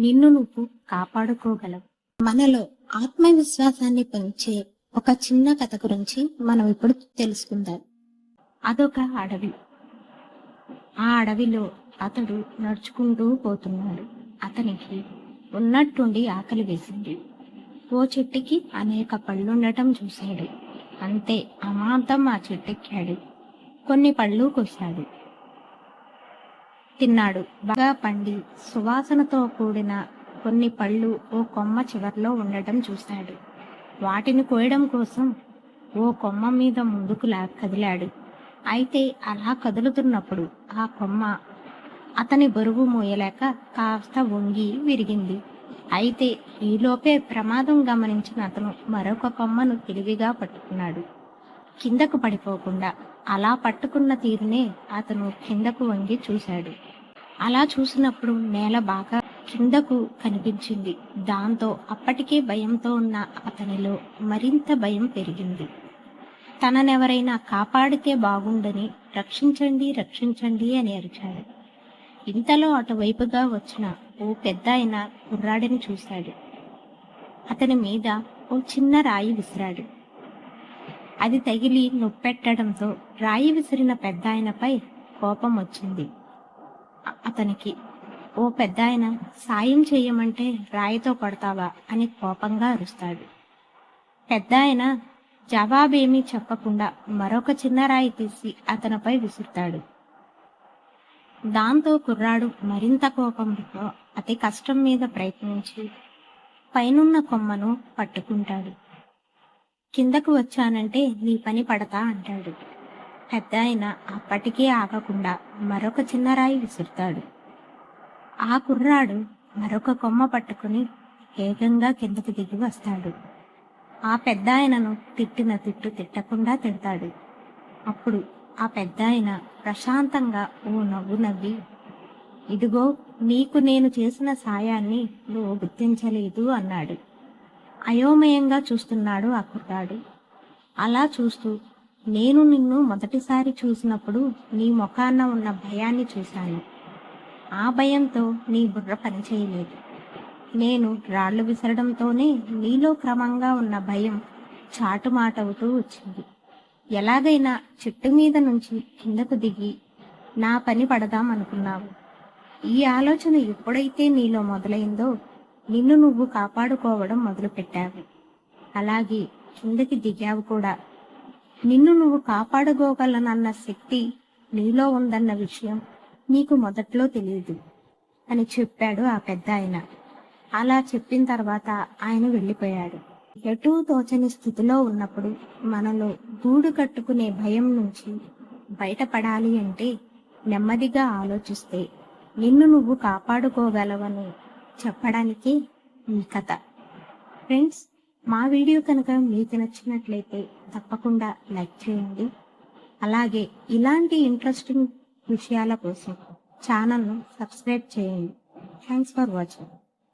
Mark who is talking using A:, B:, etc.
A: నిన్ను నువ్వు కాపాడుకోగలవు. మనలో ఆత్మవిశ్వాసాన్ని పెంచే ఒక చిన్న కథ గురించి మనం ఇప్పుడు తెలుసుకుందాం. అదొక అడవి. ఆ అడవిలో అతడు నడుచుకుంటూ పోతున్నాడు. అతనికి ఉన్నట్టుండి ఆకలి వేసింది. ఓ చెట్టుకి అనేక పళ్ళుండటం చూశాడు. అంతే అమాంతం ఆ చెట్టెక్కాడు కొన్ని పళ్ళు కోశాడు తిన్నాడు. బాగా పండి. సువాసనతో కూడిన కొన్ని పళ్ళు ఓ కొమ్మ చివర్లో ఉండటం చూశాడు. వాటిని కోయడం కోసం ఓ కొమ్మ మీద ముందుకు లా కదిలాడు. అయితే అలా కదులుతున్నప్పుడు ఆ కొమ్మ అతని బరువు మోయలేక కాస్త వంగి విరిగింది. అయితే ఈలోపే ప్రమాదం గమనించిన అతను మరొక కొమ్మను తెలివిగా పట్టుకున్నాడు. కిందకు పడిపోకుండా అలా పట్టుకున్న తీరునే అతను కిందకు వంగి చూశాడు. అలా చూసినప్పుడు నేల బాగా కిందకు కనిపించింది. దాంతో అప్పటికే భయంతో ఉన్న అతనిలో మరింత భయం పెరిగింది. తననెవరైనా కాపాడితే బాగుండని రక్షించండి రక్షించండి అని అరిచాడు. ఇంతలో అటువైపుగా వచ్చిన ఓ పెద్ద ఆయన కుర్రాడిని చూశాడు. అతని మీద ఓ చిన్న రాయి విసిరాడు. అది తగిలి నొప్పెట్టడంతో రాయి విసిరిన పెద్ద ఆయనపై కోపం వచ్చింది. అతనికి ఓ పెద్ద ఆయన సాయం చేయమంటే రాయితో కొడతావా? అని కోపంగా అరుస్తాడు. పెద్ద ఆయన జవాబేమీ చెప్పకుండా మరొక చిన్న రాయి తీసి అతనిపై విసురుతాడు. దాంతో కుర్రాడు మరింత కోపంతో అతి కష్టం మీద ప్రయత్నించి పైనున్న కొమ్మను పట్టుకుంటాడు. కిందకు వచ్చానంటే నీ పని పడతా అంటాడు. పెద్ద ఆయన అప్పటికే ఆగకుండా మరొక చిన్న రాయి విసురుతాడు. ఆ కుర్రాడు మరొక కొమ్మ పట్టుకుని వేగంగా కిందకు దిగి వస్తాడు. ఆ పెద్ద ఆయనను తిట్టిన తిట్టు తిట్టకుండా తిడతాడు. అప్పుడు ఆ పెద్ద ఆయన ప్రశాంతంగా ఓ నవ్వు నవ్వి ఇదిగో నీకు నేను చేసిన సాయాన్ని నువ్వు గుర్తించలేదు అన్నాడు. అయోమయంగా చూస్తున్నాడు ఆ కుర్రాడు. అలా చూస్తూ నేను నిన్ను మొదటిసారి చూసినప్పుడు నీ ముఖాన ఉన్న భయాన్ని చూశాను. ఆ భయంతో నీ బుర్ర పనిచేయలేదు. నేను రాళ్ళు విసరడంతోనే నీలో క్రమంగా ఉన్న భయం చాటుమాటవుతూ వచ్చింది. ఎలాగైనా చెట్టు మీద నుంచి కిందకు దిగి నా పని పడదాం అనుకున్నావు ఈ ఆలోచన ఎప్పుడైతే నీలో మొదలైందో నిన్ను నువ్వు కాపాడుకోవడం మొదలుపెట్టావు. అలాగే కిందకి దిగావు కూడా. నిన్ను నువ్వు కాపాడుకోగలనన్న శక్తి నీలో ఉందన్న విషయం నీకు మొదట్లో తెలియదు అని చెప్పాడు ఆ పెద్ద ఆయన అలా చెప్పిన తర్వాత ఆయన వెళ్ళిపోయాడు. ఎటూ తోచని స్థితిలో ఉన్నప్పుడు మనలో గూడు కట్టుకునే భయం నుంచి బయటపడాలి అంటే నెమ్మదిగా ఆలోచిస్తే నిన్ను నువ్వు కాపాడుకోగలవని చెప్పడానికి ఈ కథ. ఫ్రెండ్స్ మా వీడియో కనుక మీకు నచ్చినట్లయితే తప్పకుండా లైక్ చేయండి. అలాగే ఇలాంటి ఇంట్రెస్టింగ్ విషయాల కోసం ఛానల్ను సబ్స్క్రైబ్ చేయండి. Thanks for watching